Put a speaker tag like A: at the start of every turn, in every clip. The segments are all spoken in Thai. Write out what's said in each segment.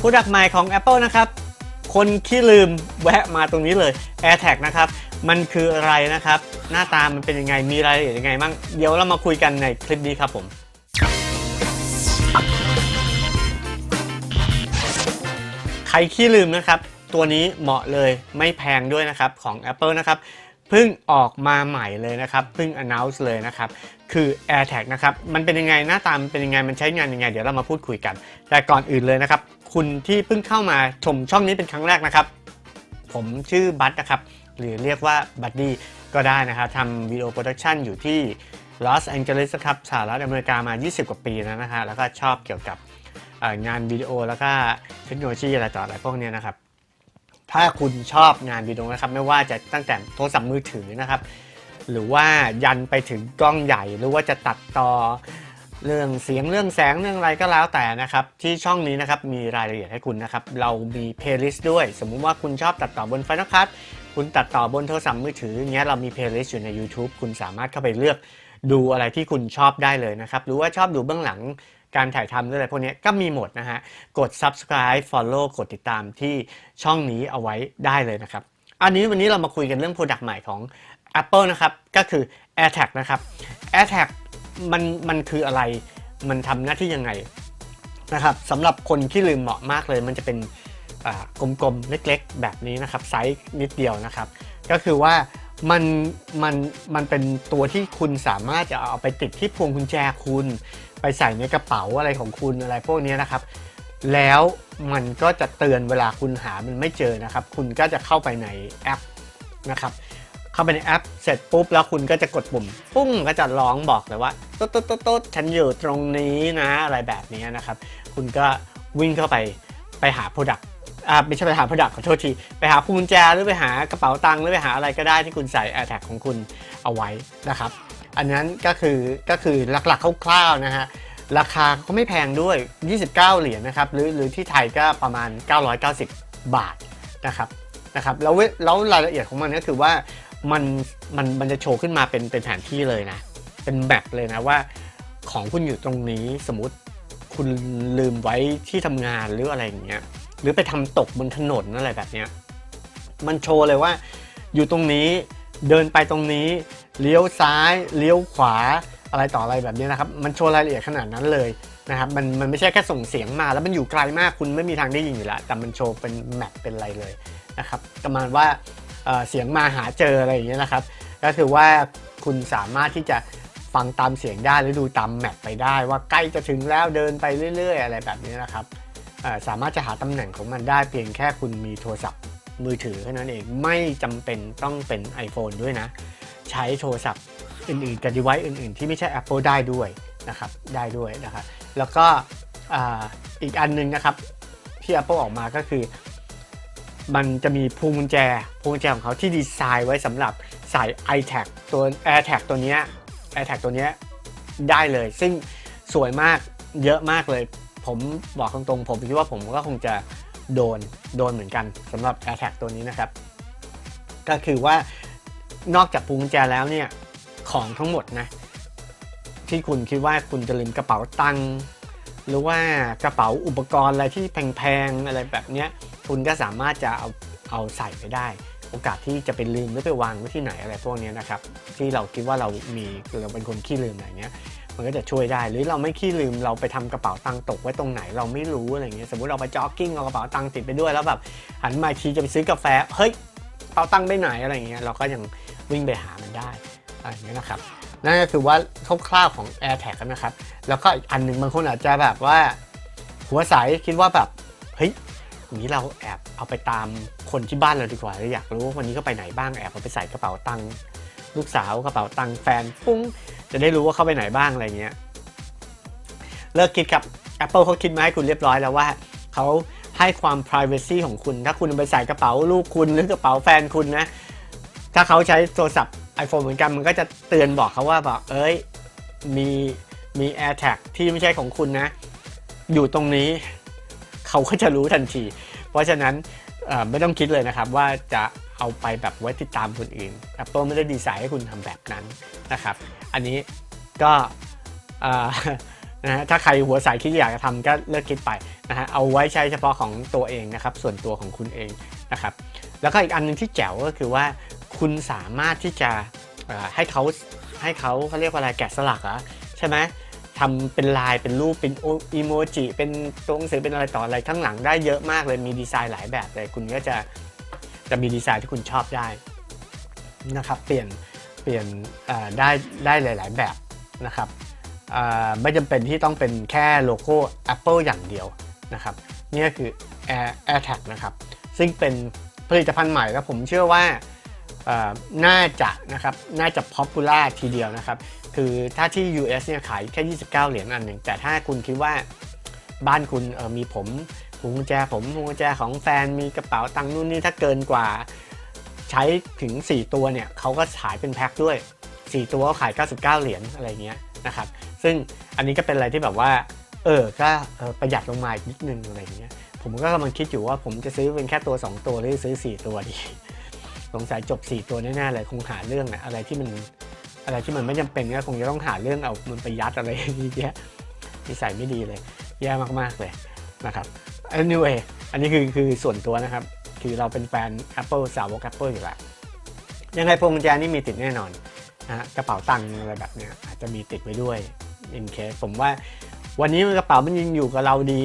A: ผู้ดักใหม่ของ Apple นะครับ คนขี้ลืมแวะมาตรงนี้เลย AirTag นะครับ มันคืออะไรนะครับ หน้าตามันเป็นยังไง มีรายละเอียดยังไงบ้าง เดี๋ยวเรามาคุยกันในคลิปนี้ครับผมใครขี้ลืมนะครับ ตัวนี้เหมาะเลยไม่แพงด้วยนะครับของ Apple นะครับ เพิ่งออกมาใหม่เลยนะครับเพิ่ง announce เลยนะครับคือ AirTag นะครับมันเป็นยังไงหน้าตามันเป็นยังไงมันใช้งานยังไง เดี๋ยวเรามาพูดคุยกัน แต่ก่อนอื่นเลยนะครับคุณที่เพิ่งเข้ามาชมช่องนี้เป็นครั้งแรกนะครับ ผมชื่อบัตนะครับหรือเรียกว่าบัดดี้ก็ได้นะครับทำวิดีโอโปรดักชันอยู่ที่ลอสแองเจลิสครับสหรัฐอเมริกามา 20 กว่าปีแล้วนะฮะแล้วก็ชอบเกี่ยวกับงานวิดีโอแล้วก็เทคโนโลยีอะไรต่ออะไรพวกเนี้ยนะครับ ถ้าคุณชอบงานวิดีโอนะครับ ไม่ว่าจะตั้งแต่โทรศัพท์มือถือนะครับ หรือว่ายันไปถึงกล้องใหญ่ หรือว่าจะตัดต่อเรื่องเสียงเรื่องแสงเรื่องอะไรก็แล้วแต่นะครับ ที่ช่องนี้นะครับมีรายละเอียดให้คุณนะครับ เรามีเพลย์ลิสต์ด้วย สมมุติว่าคุณชอบตัดต่อบน Final Cut คุณตัดต่อบนโทรศัพท์มือถืออย่างเงี้ยเรามีเพลย์ลิสต์อยู่ใน YouTube คุณสามารถเข้าไปเลือกดูอะไรที่คุณชอบได้เลยนะครับ หรือว่าชอบดูเบื้องหลัง การถ่ายทำหรืออะไรพวกนี้ก็มีหมดนะฮะ กด subscribe follow กดติดตามที่ช่องนี้เอาไว้ได้เลยนะครับ อันนี้วันนี้เรามาคุยกันเรื่อง Product ใหม่ของ Apple นะครับ ก็คือ AirTag นะครับ AirTag มันมันคืออะไร มันทำหน้าที่ยังไงนะครับสำหรับคนที่ลืมเหมาะมากเลย มันจะเป็นกลมๆ เล็กๆ แบบนี้นะครับ ไซส์นิดเดียวนะครับ ก็คือว่า มันมันมันเป็นตัวที่คุณสามารถจะเอาไปติดที่พวงกุญแจคุณ ไปใส่ในกระเป๋าอะไรของคุณอะไรพวกนี้นะครับ แล้วมันก็จะเตือนเวลาคุณหามันไม่เจอนะครับ คุณก็จะเข้าไปในแอปนะครับเข้าไปในแอปเสร็จปุ๊บแล้วคุณก็จะกดปุ่ม ปุ้งก็จะร้องบอกเลยว่าตุ๊ดตุ๊ดตดตุ๊ดฉันอยู่ตรงนี้นะอะไรแบบนี้นะครับ คุณก็วิ่งเข้าไปไปหา Product อ่าไม่ใช่ไปหา Product ขอโทษที ไปหาพวงกุญแจหรือไปหากระเป๋าตังค์หรือไปหาอะไรก็ได้ที่คุณใส่ AirTag ของคุณเอาไว้นะครับ อันนั้นก็คือก็คือหลักๆคร่าวๆนะฮะราคาก็ไม่แพงด้วย 29 เหรียญนะครับหรือหรือที่ไทยก็ประมาณ 990 บาทนะครับนะครับแล้วเวแล้วรายละเอียดของมันก็คือว่ามันมันมันจะโชว์ขึ้นมาเป็นเป็นแผนที่เลยนะ เป็นแมปเลยนะว่าของคุณอยู่ตรงนี้สมมติคุณลืมไว้ที่ทำงานหรืออะไรอย่างเงี้ย หรือไปทำตกบนถนนอะไรแบบเนี้ยมันโชว์เลยว่า อยู่ตรงนี้เดินไปตรงนี้ เลี้ยวซ้าย เลี้ยวขวาอะไรต่ออะไรแบบนี้นะครับ มันโชว์รายละเอียดขนาดนั้นเลยนะครับมันมันไม่ใช่แค่ส่งเสียงมา แล้วมันอยู่ไกลมากคุณไม่มีทางได้ยินอยู่แล้วแต่มันโชว์เป็นแมปเป็นอะไรเลยนะครับประมาณว่าเเสียงมาหาเจออะไรอย่างเงี้ยนะครับ ก็คือว่าคุณสามารถที่จะฟังตามเสียงได้หรือดูตามแมปไปได้ ว่าใกล้จะถึงแล้วเดินไปเรื่อย ๆ อะไรแบบนี้นะครับ สามารถจะหาตำแหน่งของมันได้เพียงแค่คุณมีโทรศัพท์มือถือแค่นั้นเองไม่จำเป็นต้องเป็น iPhone ด้วยนะ ใช้โทรศัพท์อื่นๆกับ device อื่นๆ ที่ไม่ใช่ Apple ได้ด้วยนะครับได้ด้วยนะครับแล้วก็อีกอันหนึงนะครับที่ Apple ออกมาก็คือ มันจะมีพวงกุญแจพวงกุญแจของเขาที่ดีไซน์ไว้สำหรับใส่ iTag ตัว AirTag ตัวนี้ AirTag ตัวนี้ได้เลย ซึ่งสวยมากเยอะมากเลย ผมบอกตรงๆ ผมคิดว่าผมก็คงจะโดนโดนเหมือนกันสำหรับ AirTag ตัวนี้นะครับ ก็คือว่านอกจากพวงแจแล้วเนี่ยของทั้งหมดนะที่คุณคิดว่าคุณจะลืมกระเป๋าตังค์หรือว่ากระเป๋าอุปกรณ์อะไรที่แพงๆอะไรแบบเนี้ยคุณก็สามารถจะเอาเอาใส่ไปได้ โอกาสที่จะไปลืมหรือไปวางไว้ที่ไหนอะไรพวกเนี้ยนะครับ ที่เราคิดว่าเรามีเราเป็นคนขี้ลืมอะไรเนี้ย มันก็จะช่วยได้ หรือเราไม่ขี้ลืมเราไปทำกระเป๋าตังค์ตกไว้ตรงไหนเราไม่รู้อะไรเงี้ยสมมติเราไปจ็อกกิ้งเอากระเป๋าตังค์ติดไปด้วยแล้วแบบหันมาอีกทีจะไปซื้อกาแฟเฮ้ยกระเป๋าตังค์ไปไหนอะไรเงี้ยเราก็ยังวิ่งไปหามันได้อะไรเงี้ยนะครับนั่นก็คือว่าคร่าวๆของ AirTag นะครับ แล้วก็อีกอันหนึ่งบางคนอาจจะแบบว่า หัวใสคิดว่าแบบเฮ้ยนี้เราแอบเอาไปตามคนที่บ้านเราดีกว่าเราอยากรู้ว่าวันนี้เขาไปไหนบ้างแอบเอาไปใส่กระเป๋าตังค์ลูกสาวกระเป๋าตังค์แฟนปุ้ง จะได้รู้ว่าเข้าไปไหนบ้างอะไรเงี้ยเลิกคิดครับ Apple เขาคิดมาให้คุณเรียบร้อยแล้วว่าเขาให้ความ privacy ของคุณ ถ้าคุณเอาไปใส่กระเป๋าลูกคุณหรือกระเป๋าแฟนคุณนะ ถ้าเขาใช้โทรศัพท์ iPhone เหมือนกันมันก็จะเตือนบอกเขาว่าบอกเอ้ยมีมี AirTag ที่ไม่ใช่ของคุณนะ อยู่ตรงนี้เขาก็จะรู้ทันที เพราะฉะนั้นไม่ต้องคิดเลยนะครับว่าจะ เอาไปแบบไว้ติดตามคนอื่น Apple ไม่ได้ดีไซน์ให้คุณทำแบบนั้นนะครับ อันนี้ก็นะฮะถ้าใครหัวใสคิดอยากจะทำก็เลิกคิดไปนะฮะเอาไว้ใช้เฉพาะของตัวเองนะครับ ส่วนตัวของคุณเองนะครับ แล้วก็อีกอันหนึงที่แจ๋วก็คือว่า คุณสามารถที่จะให้เขาให้เขาเขาเรียกว่าอะไรแกะสลักเหรอใช่ไหมทำเป็นลายเป็นรูปเป็นอีโมจิเป็นตัวหนังสือเป็นอะไรต่ออะไรข้างหลังได้เยอะมากเลยมีดีไซน์หลายแบบเลยคุณก็จะ จะมีดีไซน์ที่คุณชอบได้นะครับเปลี่ยนเปลี่ยนได้ได้หลาย ๆ แบบนะครับไม่จำเป็นที่ต้องเป็นแค่โลโก้ Apple อย่างเดียวนะครับนี่ก็คือ Air AirTag นะครับซึ่งเป็นผลิตภัณฑ์ใหม่แล้วผมเชื่อว่าน่าจะนะครับน่าจะ popular ทีเดียวนะครับ คือถ้าที่ US เนี่ยขายแค่ 29 เหรียญอันหนึ่งแต่ถ้าคุณคิดว่าบ้านคุณมีผม พวงกุญแจผมพวงกุญแจของแฟนมีกระเป๋าตังค์นู่นนี่ถ้าเกินกว่า ใช้ถึง 4 ตัวเนี่ยเขาก็ขายเป็นแพ็คด้วย 4 ตัวขาย 99 เหรียญอะไรเงี้ยนะครับซึ่งอันนี้ก็เป็นอะไรที่แบบว่า เออก็ออประหยัดลงมาอีกนิดนึงอะไรเงี้ยผมก็กำลังคิดอยู่ว่าผมจะซื้อเป็นแค่ตัว 2 ตัวหรือซื้อ 4 ตัวดีสงสัยจบ 4 ตัวแน่ๆเลยคงหาเรื่องอะอะไรที่มันอะไรที่มันไม่จำเป็นก็คงจะต้องหาเรื่องเอามันไปยัดอะไรอย่างเงี้ยนิสัยไม่ดีเลย แย่มากๆเลยนะครับ anyway อันนี้คือคือส่วนตัวนะครับ คือเราเป็นแฟน Apple สาวก Apple อยู่แล้ว ยังไงพวงกุญแจนี่มีติดแน่นอนนะฮะกระเป๋าตังค์อะไรแบบเนี้ยอาจจะมีติดไว้ด้วย in case ผมว่าวันนี้กระเป๋ามันยังอยู่กับเราดี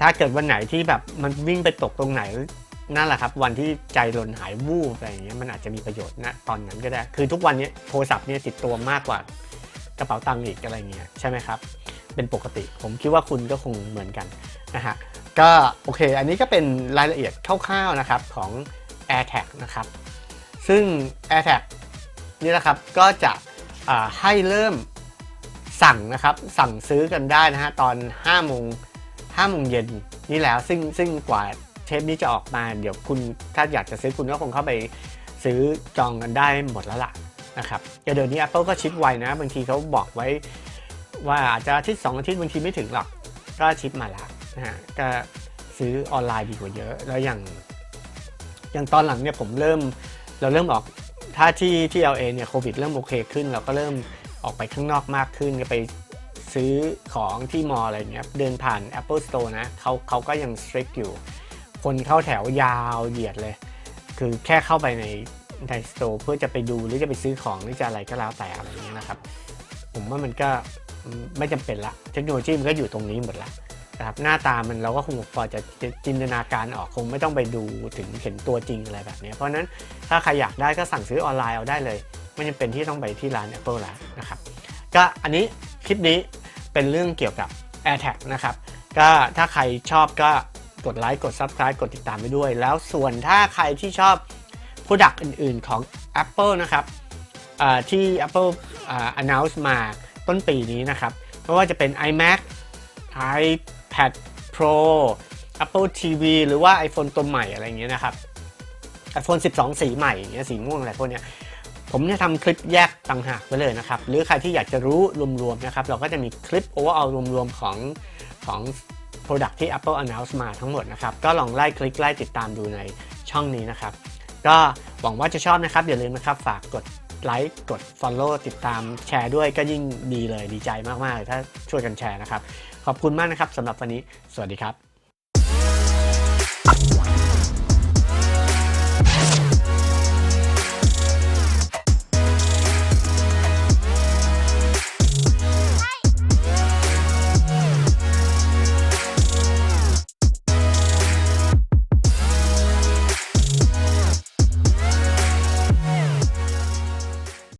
A: ถ้าเกิดวันไหนที่แบบมันวิ่งไปตกตรงไหนนั่นแหละครับ วันที่ใจหล่นหายวูบอะไรอย่างเงี้ยมันอาจจะมีประโยชน์นะตอนนั้นก็ได้ คือทุกวันนี้โทรศัพท์เนี่ยติดตัวมากกว่ากระเป๋าตังค์อีกอะไรเงี้ยใช่ไหมครับ เป็นปกติผมคิดว่าคุณก็คงเหมือนกันนะฮะ ก็โอเค อันนี้ก็เป็นรายละเอียดคร่าวๆนะครับของ AirTag นะครับ ซึ่ง AirTag นี่นะครับก็จะให้เริ่มสั่งนะครับ สั่งซื้อกันได้นะฮะตอน5โมง5โมงเย็นนี่แล้วซึ่งซึ่งกว่าเทปนี้จะออกมา เดี๋ยวคุณถ้าอยากจะซื้อคุณก็คงเข้าไปซื้อจองกันได้หมดแล้วล่ะนะครับเดี๋ยวนี้ Apple ก็ชิปไวนะ บางทีเขาบอกไว้ว่าอาจจะอาทิตย์สองอาทิตย์บางทีไม่ถึงหรอกก็ชิปมาแล้ว นะฮะก็ซื้อออนไลน์ดีกว่าเยอะ แล้วอย่างอย่างตอนหลังเนี่ยผมเริ่มเราเริ่มออกถ้าที่ที่ LA เนี่ยโควิดเริ่มโอเคขึ้น เราก็เริ่มออกไปข้างนอกมากขึ้นก็ไปซื้อของที่มอลอะไรเงี้ยเดินผ่าน Apple Store นะเขาเขาก็ยัง strict อยู่ คนเข้าแถวยาวเหยียดเลย คือแค่เข้าไปในในสโตร์เพื่อจะไปดูหรือจะไปซื้อของหรือจะอะไรก็แล้วแต่อะไรเงี้ยนะครับ ผมว่ามันก็ไม่จำเป็นละ เทคโนโลยีมันก็อยู่ตรงนี้หมดละ นะครับหน้าตามันเราก็คงพอจะจินตนาการออกคงไม่ต้องไปดูถึงเห็นตัวจริงอะไรแบบนี้เพราะนั้นถ้าใครอยากได้ก็สั่งซื้อออนไลน์เอาได้เลย ไม่จำเป็นที่ต้องไปที่ร้าน Apple แล้วนะครับก็อันนี้คลิปนี้เป็นเรื่องเกี่ยวกับ AirTag นะครับก็ถ้าใครชอบก็กดไลค์กด Subscribe กดติดตามไปด้วย แล้วส่วนถ้าใครที่ชอบ Product อื่นๆของ Apple นะครับที่ Apple อ่า announce มาต้นปีนี้นะครับไม่ว่าจะเป็น iMac iPad Pro Apple TV หรือว่า iPhone ตัวใหม่อะไรอย่างเงี้ยนะครับ iPhone 12 สีใหม่เงี้ยสีม่วงอะไรพวกเนี้ยผมจะทำคลิปแยกต่างหากไว้เลยนะครับ หรือใครที่อยากจะรู้รวมๆนะครับ เราก็จะมีคลิป overall รวมๆของของ Product ที่ Apple announce มาทั้งหมดนะครับ ก็ลองไล่คลิกไล่ติดตามดูในช่องนี้นะครับ ก็หวังว่าจะชอบนะครับ อย่าลืมนะครับ ฝากกดไลค์กด Follow ติดตามแชร์ด้วยก็ยิ่งดีเลยดีใจมากๆเลยถ้าช่วยกันแชร์นะครับ ขอบคุณมากนะครับสำหรับวันนี้ สวัสดีครับ